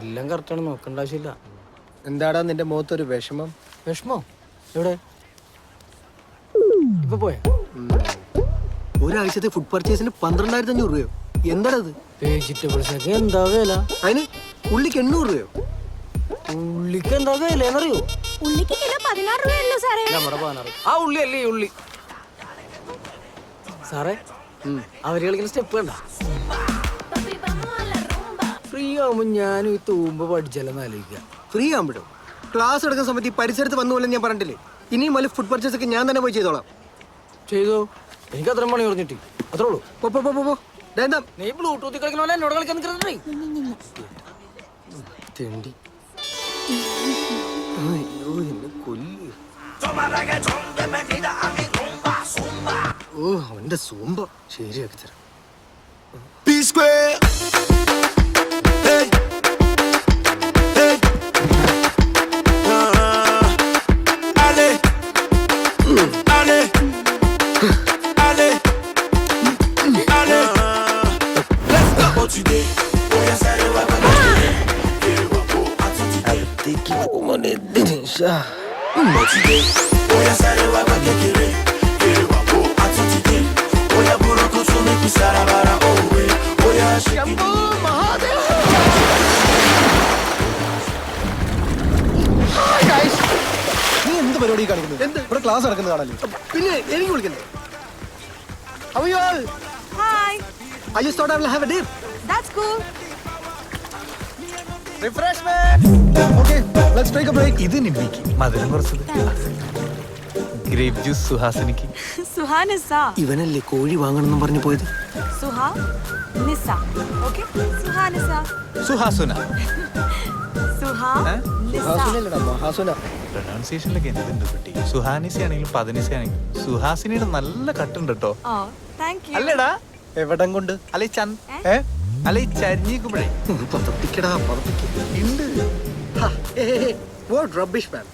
എല്ലാം കറക്റ്റാണ് നോക്കേണ്ട ആവശ്യമില്ല. എന്താടാ നിന്റെ മുഖത്തൊരു വിഷമം? വിഷമോ? എവിടെ? ഇപ്പൊ പോയ? ഒരാഴ്ചത്തെ ഫുഡ് പർച്ചേസിന് പന്ത്രണ്ടായിരത്തി അഞ്ഞൂറ് രൂപയോ? എന്താടാ വെജിറ്റബിൾസ് വെജിറ്റബിൾസൊക്കെ എന്താ വില? അതിന് ഉള്ളിക്ക് എണ്ണൂറ് രൂപയോ? ഉള്ളിക്ക് എന്താ വില എന്നറിയോ? ഉള്ളിക്ക് കിലോ പതിനാറ് സാറേ. നമ്മുടെ പാനാറ്. ആ ഉള്ളി അല്ലേ ഈ ഉള്ളി? സാറേ അവർ കളിക്കുന്ന സ്റ്റെപ്പ് കണ്ട? ഫ്രീ ആവുമ്പോ ഞാനും ഈ തൂമ്പ പഠിച്ചാലെന്ന് ആലോചിക്കാം ഫ്രീ ആകുമ്പോഴോ ക്ലാസ് എടുക്കുന്ന സമയത്ത് ഈ പരിസരത്ത് വന്നു പോലെ ഞാൻ പറഞ്ഞില്ലേ ഇനിയും വലിയ ഫുഡ് പർച്ചേസ് ഒക്കെ ഞാൻ തന്നെ പോയി ചെയ്തോളാം. ചെയ്തോ? എനിക്ക് അത്രയും പണി പറഞ്ഞിട്ട്. അത്രേ ഉള്ളൂ. പോ പോ പോ പോ, എന്താ? നീ ബ്ലൂടൂത്തിൽ കളിക്കണ പോലെ എന്നോട് കളിക്കാൻ തെണ്ടി. അയ്യോ എന്നെ കൊല്ലു. ഓ അവന്റെ സൂമ്പ ശരിയാക്കി തരാം. ദിനേശ Continuez. Oya sare wa ba kekere. Ewa po atutide. Oya buroko tumi kusara bara owe. Oya shiki. നീ എന്ത് പരിപാടി കാണിക്കുന്നത് ഇവിടെ ക്ലാസ് നടക്കുന്നത് കാണല്ലേ പിന്നെ എനിക്ക് വിളിക്കണ്ടേ അയ്യോ hi I just thought I will have a dip that's cool okay Let's take a break ഇത് നിമ്മിക്ക് മധുരം കുറച്ചത്. Grape juice സുഹാസിനിക്ക്. സുഹാനിസ ഇവനല്ലേ കോഴി വാങ്ങണമെന്നും പറഞ്ഞു പോയത്? സുഹാ നിസ. ഓക്കേ സുഹാനിസ സുഹാസുന സുഹാ നിസ. മഹാസുനല്ലടാ മഹാസുന പ്രൊനൗൺസിയേഷനിലൊക്കെ എന്തുണ്ട് കുട്ടി? സുഹാനിസ ആണെങ്കിലും പതിനിസ ആണെങ്കിലും സുഹാസിനിയുടെ നല്ല കട്ടുണ്ട് കേട്ടോ താങ്ക് യു അല്ലേടാ. എവിടം കൊണ്ട്? അല്ല ഈ ചൻ ഏ? അല്ല ഈ ചരിഞ്ഞിക്കുമ്പോഴേ പതപ്പിക്കടാ പതപ്പിക്ക. ഉണ്ട്. What rubbish man.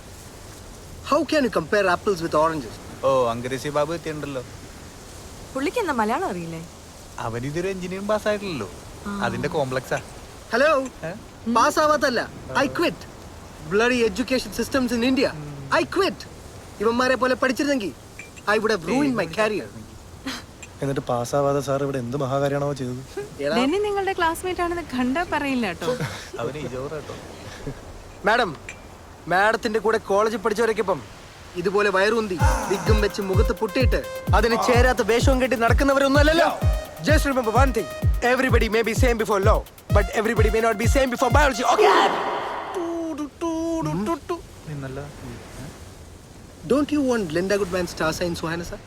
How can you compare apples with oranges ഓ അങ്കരേശി ബാബു എത്തിയുണ്ടല്ലോ പുള്ളിക്ക് എന്താ മലയാളം അറിയില്ലേ? അവൻ ഇതൊരു എഞ്ചിനീയറിംഗ് പാസ് ആയിട്ടില്ലല്ലോ. അതിന്റെ കോംപ്ലക്സാ ഹലോ ഏ? Pass ആവാത്തല്ല. I quit bloody education systems in India I quit ഇവന്മാരെ പോലെ പഠിച്ചിരുന്നെങ്കിൽ I would have ruin my career എന്നിട്ട് പാസ്സാവാതെ സാർ ഇവിടെ എന്ത് മഹാകാര്യമാണോ ചെയ്തത്? ഡെന്നി നിങ്ങളുടെ ക്ലാസ്മേറ്റ് ആണെന്ന് കണ്ടാ പറയില്ല കേട്ടോ. അവന് ഇജോറ കേട്ടോ. മാഡം മാഡത്തിന്റെ കൂടെ കോളേജിൽ പഠിച്ചവരൊക്കെ ഇപ്പം ഇതുപോലെ വയറുന്തി വിഗ്ഗും വെച്ച് മുഖത്ത് പൊട്ടിയിട്ട് അതിന് ചേരാത്ത വേഷവും കെട്ടി നടക്കുന്നവരൊന്നും അല്ലല്ലോ just remember one thing everybody may be same before law but everybody may not be same before biology okay നിന്നല്ല. Don't you want Linda good man star sign Suhana sir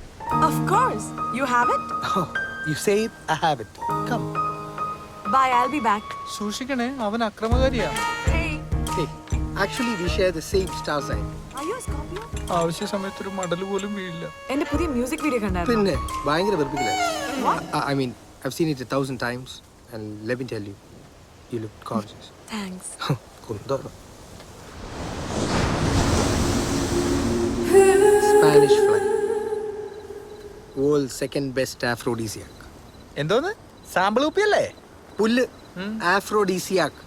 of course you have it you say I have it come by I be back സൂക്ഷിക്കണേ അവൻ അക്രമകാരിയാ. Hey, we share the same star sign ആവശ്യ സമയത്ത് ഒരു മടൽ പോലും വീഴില്ല. എന്റെ പുതിയ മ്യൂസിക് വീഡിയോ കണ്ടായിരുന്നു? പിന്നെ ഭയങ്കര വെറുപ്പിക്കല. I mean I've seen it a thousand times and let me tell you you look conscious thanks കുന്തോറോ Spanish fly world second best aphrodisiac എന്തോന്ന്? സാമ്പിൾ ഉപ്പിയല്ലേ പുല്ല്. ആഫ്രോഡീസിയാക്ക്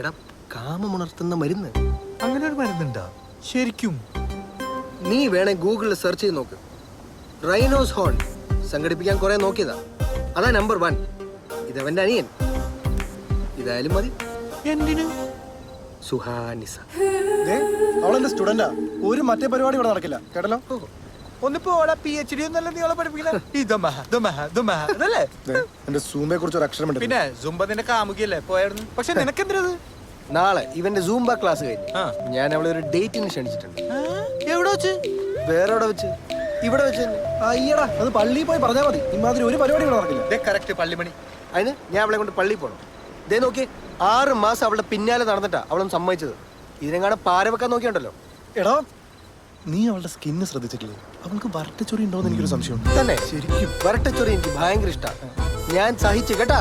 എടാ കാമമുണർത്തുന്ന മരുന്ന്. അങ്ങനെ ഒരു മരുന്നുണ്ടോ? ശരിക്കും. നീ വേണേ ഗൂഗിളിൽ സെർച്ച് ചെയ്ത് നോക്ക്. റൈനോസ് ഹോൺ സംഘടിപ്പിക്കാൻ കുറെ നോക്കിയതാ. അതാ നമ്പർ വൺ ഇതവന്റെ അനിയൻ. ഇതായാലും മതി. എന്തിനു? സുഹാനിസ. ദേ, അവളെന്റെ സ്റ്റുഡന്റാ ഒരു മറ്റേ പരിപാടി ഇവിടെ നടക്കില്ല. കേട്ടല്ലോ? ഒന്നിപ്പോ പി എച്ച് ഡി ഒന്നല്ല നീ അതല്ലേ? ദേ, എന്റെ സൂമയെ കുറിച്ച് ഒരു അക്ഷരം പിന്നെ സുംബ നിന്റെ കാമുകിയല്ലേ? പോയായിരുന്നു പക്ഷെ നിനക്കെന്തരത് നാളെ ഇവന്റെ സൂംബ ക്ലാസ് കഴിഞ്ഞു. ഞാൻ അവളെ ഒരു ഡേറ്റിന് ക്ഷണിച്ചിട്ടുണ്ട്. എവിടെ വെച്ച്? വേറെ എവിടെ വെച്ച്? ഇവിടെ വെച്ച് തന്നെ. അയ്യടാ അത് പള്ളിയിൽ പോയി പറഞ്ഞാൽ മതി. ഇമാതിരി ഒരു പരിപാടി ഇവിടെ നടക്കില്ല. കറക്റ്റ് പള്ളിമണി അതിന് ഞാൻ അവളെ കൊണ്ട് പള്ളിയിൽ പോകണം ഇതേ നോക്കി ആറ് മാസം അവളുടെ പിന്നാലെ നടന്നിട്ടാ അവളൊന്ന് സമ്മതിച്ചത്. ഇതിനെങ്ങാണ് പാര വെക്കാൻ നോക്കിയുണ്ടല്ലോ. എടാ നീ അവളുടെ സ്കിന്ന് ശ്രദ്ധിച്ചിട്ടില്ലേ? അവൾക്ക് വരട്ടച്ചൊറി ഉണ്ടോന്ന് എനിക്കൊരു സംശയം തന്നെ. ശരിക്കും. വരട്ടച്ചൊറി എനിക്ക് ഭയങ്കര ഇഷ്ടമാണ് ഞാൻ സഹിച്ചു കേട്ടാ?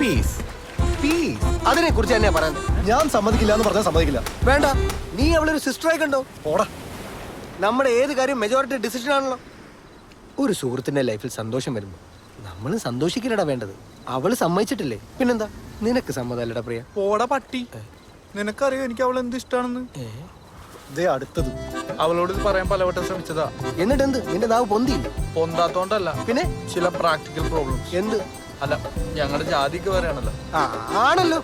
പീസ് പീസ് അതിനെ കുറിച്ച് തന്നെയാ പറയുന്നത്. ഞാൻ സമ്മതിക്കില്ല എന്ന് പറഞ്ഞാൽ സമ്മതിക്കില്ല. വേണ്ട. നീ അവളൊരു സിസ്റ്ററായി കണ്ടോ? ഓടാ നമ്മുടെ ഏത് കാര്യം മെജോറിറ്റി ഡിസിഷൻ ആണല്ലോ. ഒരു സുഹൃത്തിന്റെ ലൈഫിൽ സന്തോഷം വരുന്നു നമ്മൾ സന്തോഷിക്കില്ലടാ വേണ്ടത്. അവൾ സമ്മതിച്ചിട്ടില്ലേ? പിന്നെന്താ? നിനക്ക് സമ്മതമല്ലടാ പ്രിയ. പോടാ പട്ടി. നിനക്കറിയോ എനിക്ക് അവൾ എന്ത് ഇഷ്ടമാണെന്ന് ദേ അടുത്തത്. അവളോട് ഇത് പറയാൻ പലവട്ടം ശ്രമിച്ചതാ. എന്നിട്ട് എന്ത് നിന്റെ നാവ് പൊന്തിയില്ല. പൊന്താത്തോണ്ടല്ല. പിന്നെ? ചില പ്രാക്ടിക്കൽ പ്രോബ്ലംസ് എന്ത്? അല്ല ഞങ്ങളുടെ ജാതിക്ക് പറയാണല്ലോ ആ ആണല്ലോ.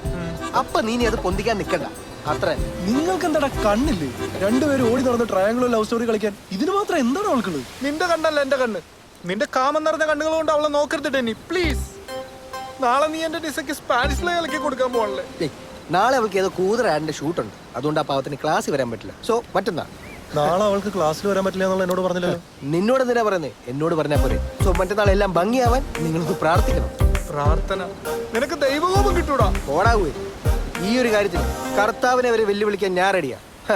അപ്പൊ നീ ഇനി അത് പൊന്തിക്കാൻ നിക്കണ്ട. അത്ര. നിങ്ങൾക്ക് എന്താടാ കണ്ണില്ലേ? രണ്ടുപേരും ഓടി നടന്ന് ട്രയാങ്കിളോ ലവ് സ്റ്റോറി കളിക്കാൻ. ഇതിന് മാത്രം എന്താണ് അവൾക്കുള്ളത് നിന്റെ കണ്ണല്ല എന്റെ കണ്ണ്. നിന്റെ കാമം നിറഞ്ഞ കണ്ണുകൾ കൊണ്ട് അവളെ നോക്കരുത് നീ പ്ലീസ് നാളെ നീ എന്റെ ഡിസക്ക് സ്പാനിഷിലെ ഇളക്കി കൊടുക്കാൻ പോകണല്ലേ നാളെ അവൾക്ക് ഏതോ കൂതറ ആഡിന്റെ ഷൂട്ട് ഉണ്ട്. അതുകൊണ്ട് ആ പാവത്തിന് ക്ലാസ്സിൽ വരാൻ പറ്റില്ല. സോ മറ്റന്നാ? നാളെ അവൾക്ക് ക്ലാസ്സിൽ വരാൻ പറ്റില്ല എന്നുള്ള എന്നോട് പറഞ്ഞില്ലല്ലോ. നിന്നോട് എന്തിനാ പറയുന്നത് എന്നോട് പറഞ്ഞാൽ പോരെ. സോ മറ്റന്നാൾ എല്ലാം ഭംഗിയാവാൻ നിങ്ങളൊന്ന് പ്രാർത്ഥിക്കണം. പ്രാർത്ഥന. നിനക്ക് ദൈവകോപം കിട്ടൂടാ. ഓടാവൂ ഈ ഒരു കാര്യത്തിൽ കർത്താവിനെ വരെ വെല്ലുവിളിക്കാൻ ഞാൻ റെഡിയാ. ഹ,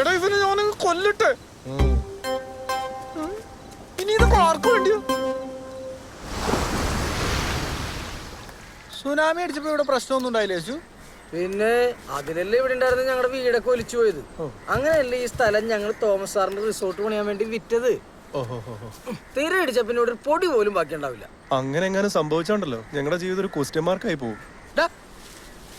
എടാ ഇതിന് ഞാൻ കൊല്ലട്ടെ. ഇനി ഇത് ആർക്ക് വേണ്ടിയോ? സുനാമി അടിച്ചപ്പോ ഇവിടെ പ്രശ്നമൊന്നും ഉണ്ടായില്ലേ ചേച്ചു പിന്നെ അതിലല്ലേ ഇവിടെ ഉണ്ടായിരുന്ന ഞങ്ങളുടെ വീടൊക്കെ ഒലിച്ചു പോയത്. അങ്ങനെയല്ലേ ഈ സ്ഥലം ഞങ്ങൾ തോമസ് സാറിന്റെ റിസോർട്ട് പണിയാൻ വേണ്ടി വിറ്റത്. തീരെ അടിച്ച പിന്നെ ഒരു പൊടി പോലും ബാക്കി ഉണ്ടാവില്ല അങ്ങനെ എങ്ങനെ സംഭവിച്ചോണ്ടല്ലോ. ഞങ്ങളുടെ ജീവിതം ഒരു ക്വസ്റ്റ്യൻ മാർക്കായി പോകും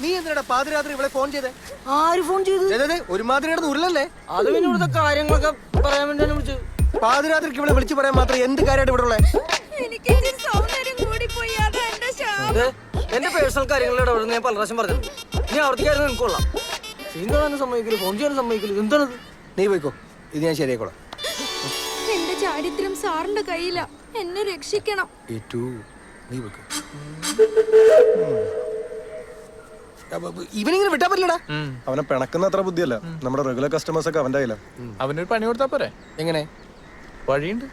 നീ എന്തിനാ പാതിരാത്രി ഇവിടെ ഫോൺ ചെയ്തേ? ആര് ഫോൺ ചെയ്തു? ഒരുമാതിരിയുടെ ഉരുളല്ലേ? അത് പിന്നെ ഇവിടുത്തെ കാര്യങ്ങളൊക്കെ പറയാൻ വേണ്ടി വിളിച്ചു പാതിരാത്രിക്ക് ഇവിടെ വിളിച്ചു പറയാൻ മാത്രം എന്ത് കാര്യമായിട്ട് ഇവിടെ ഉള്ളേ? എന്റെ പേഴ്സണൽ കാര്യങ്ങളിൽ ഇടപെടുന്ന ഞാൻ പല പ്രാവശ്യം പറഞ്ഞിട്ടുണ്ട്. നീ ആവർത്തിക്കായിരുന്നു എനിക്ക് കൊള്ളാം. സീൻ കാണാനും സമ്മതിക്കില്ല ഫോൺ ചെയ്യാനും സമ്മതിക്കില്ല എന്താണത് നീ പോയിക്കോ. ഇത് ഞാൻ ശരിയാക്കോളാം ചാരിത്രം സാറിന്റെ കയ്യില. എന്നെ രക്ഷിക്കണം. ഇവനിങ്ങനെ വിട്ടാ പറ്റില്ലടാ. അവനെ പിണക്കുന്ന അത്ര ബുദ്ധിയല്ല. നമ്മുടെ റെഗുലർ കസ്റ്റമേഴ്സ് ഒക്കെ അവന്റെ കയ്യിലാണ് അവനൊരു പണി കൊടുത്താ പോരെ. എങ്ങനെ? വഴിയുണ്ട്.